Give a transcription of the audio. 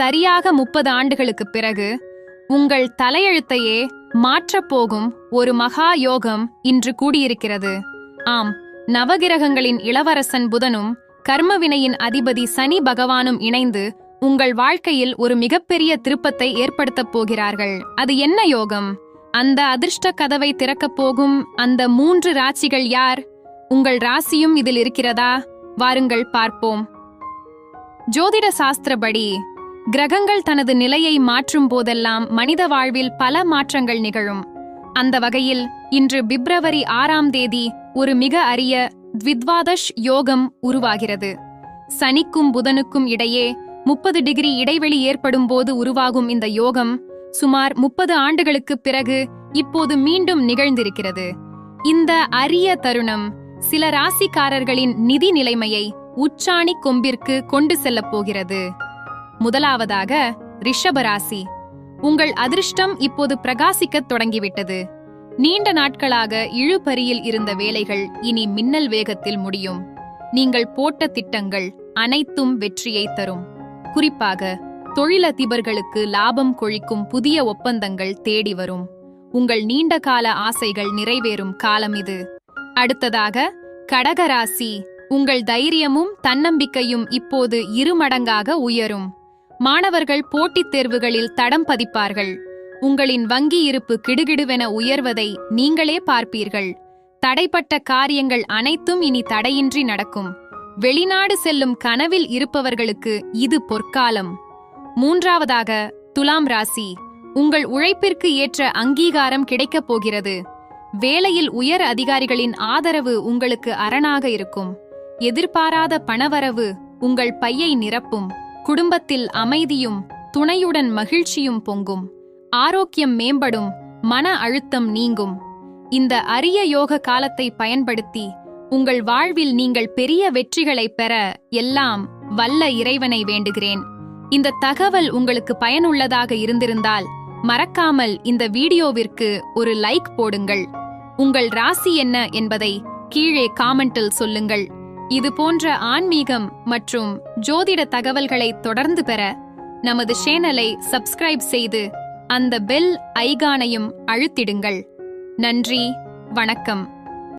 சரியாக முப்பது ஆண்டுகளுக்கு பிறகு உங்கள் தலையெழுத்தையே மாற்றப் போகும் ஒரு மகா யோகம் இன்று கூடியிருக்கிறது. ஆம் நவகிரகங்களின் இளவரசன் புதனும் கர்மவினையின் அதிபதி சனி பகவானும் இணைந்து உங்கள் வாழ்க்கையில் ஒரு மிகப்பெரிய திருப்பத்தை ஏற்படுத்தப் போகிறார்கள். அது என்ன யோகம்? அந்த அதிர்ஷ்ட கதவை திறக்கப் போகும் அந்த மூன்று ராசிகள் யார்? உங்கள் ராசியும் இதில் இருக்கிறதா? வாருங்கள் பார்ப்போம். ஜோதிட சாஸ்திரப்படி கிரகங்கள் தனது நிலையை மாற்றும் போதெல்லாம் மனித வாழ்வில் பல மாற்றங்கள் நிகழும். அந்த வகையில் இன்று பிப்ரவரி ஆறாம் தேதி ஒரு மிக அரிய த்வித்வாதஷ் யோகம் உருவாகிறது. சனிக்கும் புதனுக்கும் இடையே முப்பது டிகிரி இடைவெளி ஏற்படும் போது உருவாகும் இந்த யோகம் சுமார் முப்பது ஆண்டுகளுக்குப் பிறகு இப்போது மீண்டும் நிகழ்ந்திருக்கிறது. இந்த அரிய தருணம் சில ராசிக்காரர்களின் நிதி நிலைமையை உச்சாணி கொம்பிற்கு கொண்டு செல்லப் போகிறது. முதலாவதாக ரிஷபராசி. உங்கள் அதிர்ஷ்டம் இப்போது பிரகாசிக்கத் தொடங்கிவிட்டது. நீண்ட நாட்களாக இழுபறியில் இருந்த வேலைகள் இனி மின்னல் வேகத்தில் முடியும். நீங்கள் போட்ட திட்டங்கள் அனைத்தும் வெற்றியை தரும். குறிப்பாக தொழிலதிபர்களுக்கு லாபம் கொழிக்கும் புதிய ஒப்பந்தங்கள் தேடி வரும். உங்கள் நீண்ட கால ஆசைகள் நிறைவேறும் காலம் இது. அடுத்ததாக கடகராசி. உங்கள் தைரியமும் தன்னம்பிக்கையும் இப்போது இருமடங்காக உயரும். மாணவர்கள் போட்டித் தேர்வுகளில் தடம் பதிப்பார்கள். உங்களின் வங்கி இருப்பு கிடுகிடுவென உயர்வதை நீங்களே பார்ப்பீர்கள். தடைப்பட்ட காரியங்கள் அனைத்தும் இனி தடையின்றி நடக்கும். வெளிநாடு செல்லும் கனவில் இருப்பவர்களுக்கு இது பொற்காலம். மூன்றாவதாக துலாம் ராசி. உங்கள் உழைப்பிற்கு ஏற்ற அங்கீகாரம் கிடைக்கப் போகிறது. வேலையில் உயர் அதிகாரிகளின் ஆதரவு உங்களுக்கு அரணாக இருக்கும். எதிர்பாராத பணவரவு உங்கள் பையை நிரப்பும். குடும்பத்தில் அமைதியும் துணையுடன் மகிழ்ச்சியும் பொங்கும். ஆரோக்கியம் மேம்படும் மன அழுத்தம் நீங்கும். இந்த அரிய யோக காலத்தை பயன்படுத்தி உங்கள் வாழ்வில் நீங்கள் பெரிய வெற்றிகளை பெற எல்லாம் வல்ல இறைவனை வேண்டுகிறேன். இந்த தகவல் உங்களுக்கு பயனுள்ளதாக இருந்திருந்தால் மறக்காமல் இந்த வீடியோவிற்கு ஒரு லைக் போடுங்கள். உங்கள் ராசி என்ன என்பதை கீழே காமெண்டில் சொல்லுங்கள். இது போன்ற ஆன்மீகம் மற்றும் ஜோதிட தகவல்களை தொடர்ந்து பெற நமது சேனலை சப்ஸ்கிரைப் செய்து அந்த பெல் ஐகானையும் அழுத்திடுங்கள். நன்றி வணக்கம்.